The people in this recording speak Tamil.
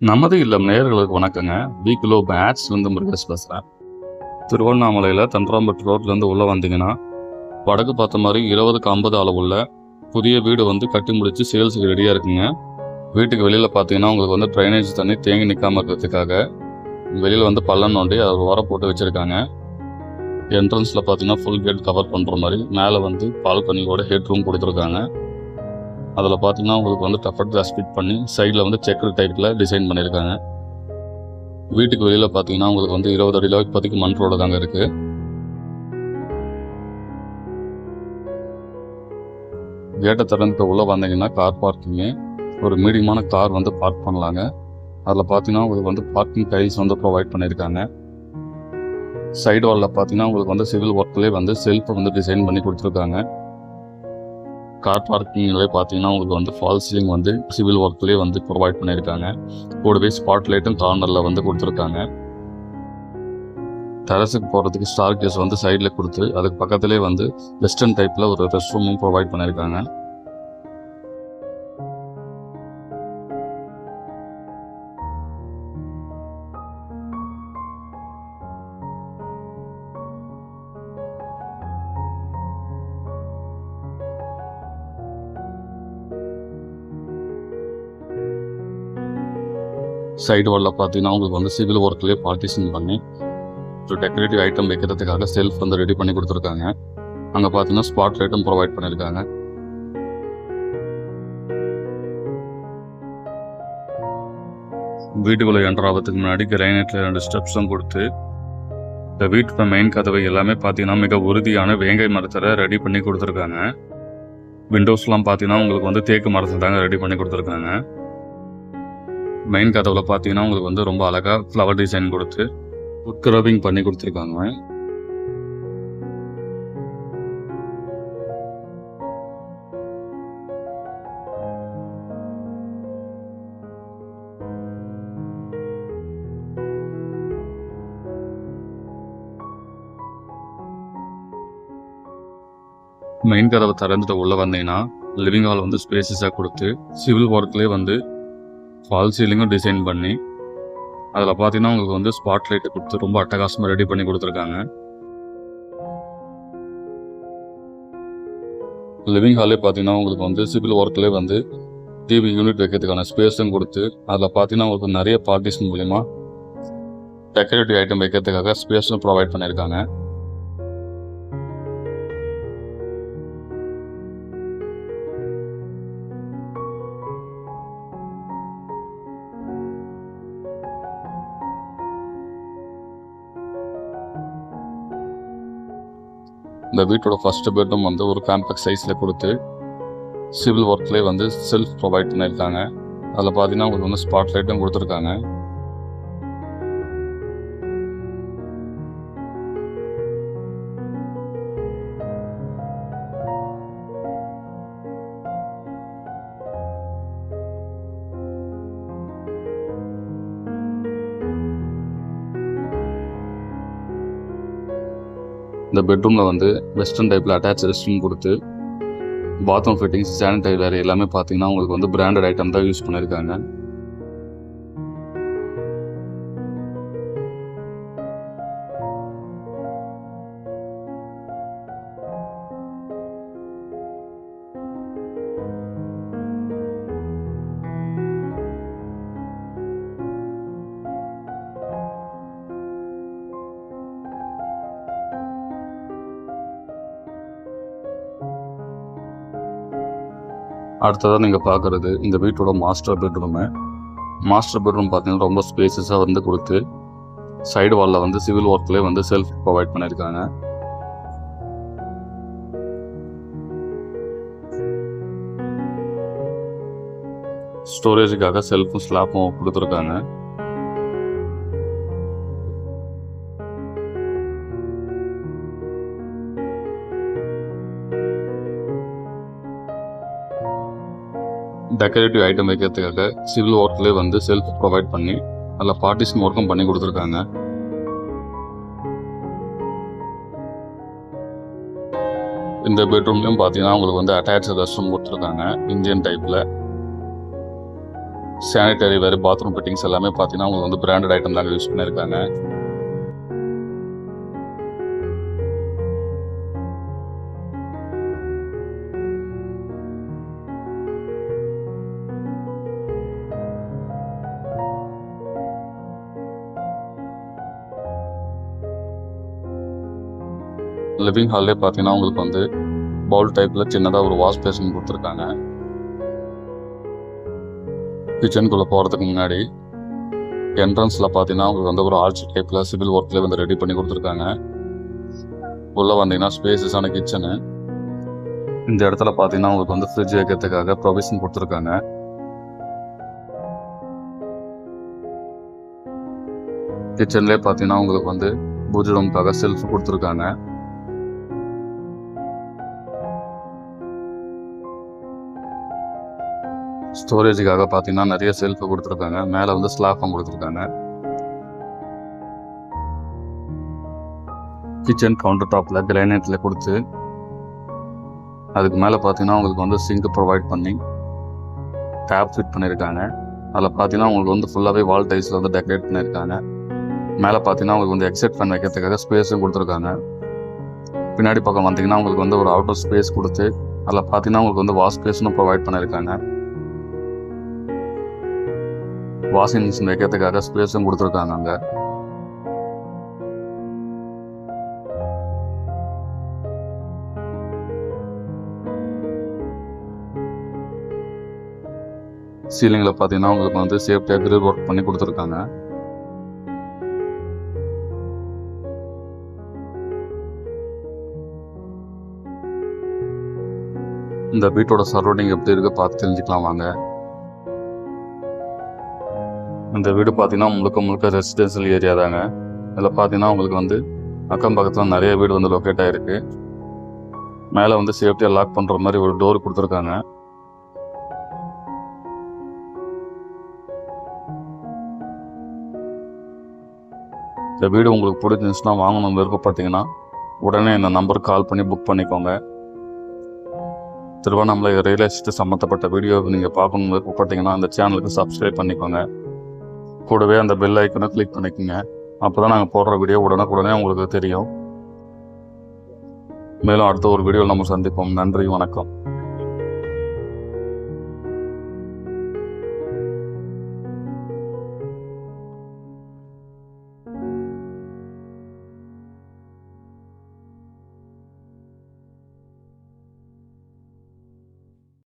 நமது இல்லம் நேயர்களுக்கு வணக்கங்க. பி கிலோ பேட்ஸ்லேருந்து முருகேஷ் பேசுகிறேன் திருவண்ணாமலையில் தன்றாம்பட்டு ரோட்லேருந்து உள்ளே வந்தீங்கன்னா வடக்கு பார்த்த மாதிரி இருபதுக்கு ஐம்பது அளவுள்ள புதிய வீடு வந்து கட்டி முடித்து சேல்ஸுக்கு ரெடியாக இருக்குங்க. வீட்டுக்கு வெளியில் பார்த்தீங்கன்னா உங்களுக்கு வந்து ட்ரைனேஜ் தண்ணி தேங்கி நிற்காம இருக்கிறதுக்காக வெளியில் வந்து பள்ளம் நோண்டி அது உரம் போட்டு வச்சுருக்காங்க. என்ட்ரன்ஸில் பார்த்தீங்கன்னா ஃபுல் கேட் கவர் பண்ணுற மாதிரி. மேலே வந்து பால்கனியோட ஹெட் ரூம் கொடுத்துருக்காங்க. அதில் பார்த்தீங்கன்னா உங்களுக்கு வந்து டஃபட் கிளாஸ் ஃபிட் பண்ணி சைடில் வந்து செக்கர் டைப்பில் டிசைன் பண்ணியிருக்காங்க வீட்டுக்கு வெளியில் பார்த்தீங்கன்னா உங்களுக்கு வந்து இருபது அடியில் இப்போதைக்கு மண் ரோடு தாங்க இருக்குது கேட்டை திறந்துட்டு உள்ளே வந்தீங்கன்னா கார் பார்க்கிங்கு ஒரு மீடியமான கார் வந்து பார்க் பண்ணலாங்க. அதில் பார்த்தீங்கன்னா உங்களுக்கு வந்து பார்க்கிங் டைல்ஸ் வந்து ப்ரொவைட் பண்ணியிருக்காங்க சைடு வாலில் பார்த்தீங்கன்னா உங்களுக்கு வந்து சிவில் ஒர்க்லேயே வந்து செல்ஃபை வந்து டிசைன் பண்ணி கொடுத்துருக்காங்க. கார் பார்க்கிங்லேயே பார்த்தீங்கன்னா உங்களுக்கு வந்து ஃபால் சீலிங் வந்து சிவில் ஒர்க்லேயே வந்து ப்ரொவைட் பண்ணியிருக்காங்க. கூடவே ஸ்பாட் லைட்டும் கார்னரில் வந்து கொடுத்துருக்காங்க. டெரஸுக்கு போகிறதுக்கு ஸ்டார் கேஸ் வந்து சைடில் கொடுத்து அதுக்கு பக்கத்துலேயே வந்து வெஸ்டர்ன் டைப்பில் ஒரு ரெஸ்ட் ரூமும் ப்ரொவைட் பண்ணியிருக்காங்க. சைடு வாலில் பார்த்தீங்கன்னா உங்களுக்கு வந்து சிவில் ஒர்க்லேயே பார்ட்டிஷன் பண்ணி ஒரு டெக்கரேட்டிவ் ஐட்டம் வைக்கிறதுக்காக செல்ஃப் வந்து ரெடி பண்ணி கொடுத்துருக்காங்க. அங்கே பார்த்தீங்கன்னா ஸ்பாட் லைட்டும் ப்ரொவைட் பண்ணியிருக்காங்க வீட்டுக்குள்ளே என்டர் ஆகிறதுக்கு முன்னாடி கிரைனேட்டில் ரெண்டு ஸ்டெப்ஸும் கொடுத்து இந்த வீட்டோட மெயின் கதவை எல்லாமே பார்த்தீங்கன்னா மிக உறுதியான வேங்கை மரத்தில் ரெடி பண்ணி கொடுத்துருக்காங்க. விண்டோஸ்லாம் பார்த்தீங்கன்னா உங்களுக்கு வந்து தேக்கு மரத்தில் தாங்க ரெடி பண்ணி கொடுத்துருக்காங்க. மெயின் கதவுல பார்த்தீங்கன்னா உங்களுக்கு வந்து ரொம்ப அழகாக ஃப்ளவர் டிசைன் கொடுத்து உட்கிரவிங் பண்ணி கொடுத்துருக்காங்க. மெயின் கதவை திறந்துட்டு உள்ளே வந்தீங்கன்னா லிவிங் ஹால் வந்து ஸ்பேசஸாக கொடுத்து சிவில் ஒர்க்லேயே வந்து ஃபால் சீலிங்கும் டிசைன் பண்ணி அதில் பார்த்தீங்கன்னா உங்களுக்கு வந்து ஸ்பாட் லைட்டை கொடுத்து ரொம்ப அட்டகாசமாக ரெடி பண்ணி கொடுத்துருக்காங்க. லிவிங் ஹாலே பார்த்தீங்கன்னா உங்களுக்கு வந்து சிவில் ஒர்க்லேயே வந்து டிவி யூனிட் வைக்கிறதுக்கான ஸ்பேஸும் கொடுத்து அதில் பார்த்தீங்கன்னா உங்களுக்கு நிறைய பார்ட்டிஷன் மூலிமா டெக்கரேட்டிவ் ஐட்டம் வைக்கிறதுக்காக ஸ்பேஸும் ப்ரொவைட் பண்ணியிருக்காங்க இந்த வீட்டோட ஃபர்ஸ்ட் பெட்ரூம் வந்து ஒரு காம்பேக்ட் சைஸில் கொடுத்து சிவில் ஒர்க்லேயே வந்து செல்ஃப் ப்ரொவைட் பண்ணியிருக்காங்க. அதில் பார்த்தீங்கன்னா உங்களுக்கு வந்து ஸ்பாட் லைட்டும் கொடுத்துருக்காங்க. இந்த பெட்ரூமில் வந்து வெஸ்டர்ன் டைப்பில் அட்டாச் ரெஸ்ட்ரூம் கொடுத்து பாத்ரூம் ஃபிட்டிங்ஸ் சானிடைசர் எல்லாமே பார்த்தீங்கன்னா உங்களுக்கு வந்து பிராண்டட் ஐட்டம் தான் யூஸ் பண்ணியிருக்காங்க அடுத்ததாக நீங்கள் பார்க்குறது இந்த வீட்டோட மாஸ்டர் பெட்ரூமு மாஸ்டர் பெட்ரூம் பார்த்தீங்கன்னா ரொம்ப ஸ்பேசஸாக வந்து கொடுத்து சைடு வாலில் வந்து சிவில் ஒர்க்லேயே வந்து செல்ஃப் ப்ரொவைட் பண்ணியிருக்காங்க ஸ்டோரேஜுக்காக செல்ஃபும் ஸ்லாப்பும் கொடுத்துருக்காங்க. டெக்கரேட்டிவ் ஐட்டம் வைக்கிறதுக்காக சிவில் ஒர்க்லேயே வந்து செல்ஃப் ப்ரொவைட் பண்ணி அதில் பார்ட்டிஷன் ஒர்க்கும் பண்ணி கொடுத்துருக்காங்க. இந்த பெட்ரூம்லையும் பார்த்தீங்கன்னா உங்களுக்கு வந்து அட்டாச் ரெஸ்ட் ரூம் கொடுத்துருக்காங்க இந்தியன் டைப்பில் சானிடரி வேறு பாத்ரூம் ஃபிட்டிங்ஸ் எல்லாமே பார்த்தீங்கன்னா உங்களுக்கு வந்து பிராண்டட் ஐட்டம் தாங்க யூஸ் பண்ணியிருக்காங்க லிவிங் ஹால்லே பார்த்தீங்கன்னா உங்களுக்கு வந்து பவுல் டைப்பில் சின்னதாக ஒரு வாஷ் பேஷன் கொடுத்துருக்காங்க. கிச்சனுக்குள்ளே போகிறதுக்கு முன்னாடி என்ட்ரன்ஸில் பார்த்தீங்கன்னா உங்களுக்கு வந்து ஒரு ஆர்ச் டைப்பில் சிவில் ஒர்க்கில் வந்து ரெடி பண்ணி கொடுத்துருக்காங்க. உள்ளே வந்தீங்கன்னா ஸ்பேசஸான கிச்சனு இந்த இடத்துல பார்த்தீங்கன்னா உங்களுக்கு வந்து ஃப்ரிட்ஜ் வைக்கிறதுக்காக ப்ரொவிஷன் கொடுத்துருக்காங்க. கிச்சன்லேயே பார்த்தீங்கன்னா உங்களுக்கு வந்து பூஜை ரூம்க்காக செல்ஃப் கொடுத்துருக்காங்க. ஸ்டோரேஜுக்காக பார்த்தீங்கன்னா நிறைய செல்ஃப் கொடுத்துருக்காங்க. மேலே வந்து ஸ்லாஃபும் கொடுத்துருக்காங்க. கிச்சன் கவுண்டர் டாப்பில் கிரானைட்டில் கொடுத்து அதுக்கு மேலே பார்த்தீங்கன்னா உங்களுக்கு வந்து சிங்க் ப்ரொவைட் பண்ணி டேப் ஃபிட் பண்ணியிருக்காங்க அதில் பார்த்தீங்கன்னா உங்களுக்கு வந்து ஃபுல்லாகவே வால் டைல்ஸில் வந்து டெக்கரேட் பண்ணியிருக்காங்க மேலே பார்த்தீங்கன்னா உங்களுக்கு வந்து எக்ஸைட் ஃபேன் வைக்கிறதுக்காக ஸ்பேஸும் கொடுத்துருக்காங்க. பின்னாடி பக்கம் வந்தீங்கன்னா உங்களுக்கு வந்து ஒரு அவுட்டர் ஸ்பேஸ் கொடுத்து அதில் பார்த்தீங்கன்னா உங்களுக்கு வந்து வாஷ் ஸ்பேஸ்னு ப்ரொவைட் பண்ணியிருக்காங்க வாஷிங் மிஷின் வைக்கிறதுக்காக ஸ்பேஸும் கொடுத்துருக்காங்க அங்கே. சீலிங்கில் பார்த்தீங்கன்னா உங்களுக்கு வந்து சேஃப்டியாக கிரில் ஒர்க் பண்ணி கொடுத்துருக்காங்க. இந்த வீட்டோட சரௌண்டிங் எப்படி இருக்கு பார்த்து தெரிஞ்சுக்கலாம் வாங்க. இந்த வீடு பார்த்தீங்கன்னா முழுக்க முழுக்க ரெசிடென்ஷியல் ஏரியா தாங்க. இதில் பார்த்தீங்கன்னா உங்களுக்கு வந்து அக்கம் பக்கத்தில் நிறைய வீடு வந்து லொக்கேட் ஆகிருக்கு மேலே வந்து சேஃப்டியாக லாக் பண்ணுற மாதிரி ஒரு டோர் கொடுத்துருக்காங்க. இந்த வீடு உங்களுக்கு பிடிச்சிருந்துச்சுன்னா வாங்கணும் விருப்பப்பட்டீங்கன்னா உடனே இந்த நம்பருக்கு கால் பண்ணி புக் பண்ணிக்கோங்க. திருவண்ணாமலை ரியல் எஸ்டேட் சம்மந்தப்பட்ட வீடியோ நீங்கள் பார்க்கணும் விருப்பப்பட்டீங்கன்னா அந்த சேனலுக்கு சப்ஸ்கிரைப் பண்ணிக்கோங்க. கூடவே அந்த பெல் ஐக்கனை கிளிக் பண்ணிக்கோங்க. அப்போ தான் நாங்கள் போடுற வீடியோ உடனுக்குடனே உங்களுக்கு தெரியும். மேலும் அடுத்த ஒரு வீடியோவில் நம்ம சந்திப்போம். நன்றி வணக்கம்.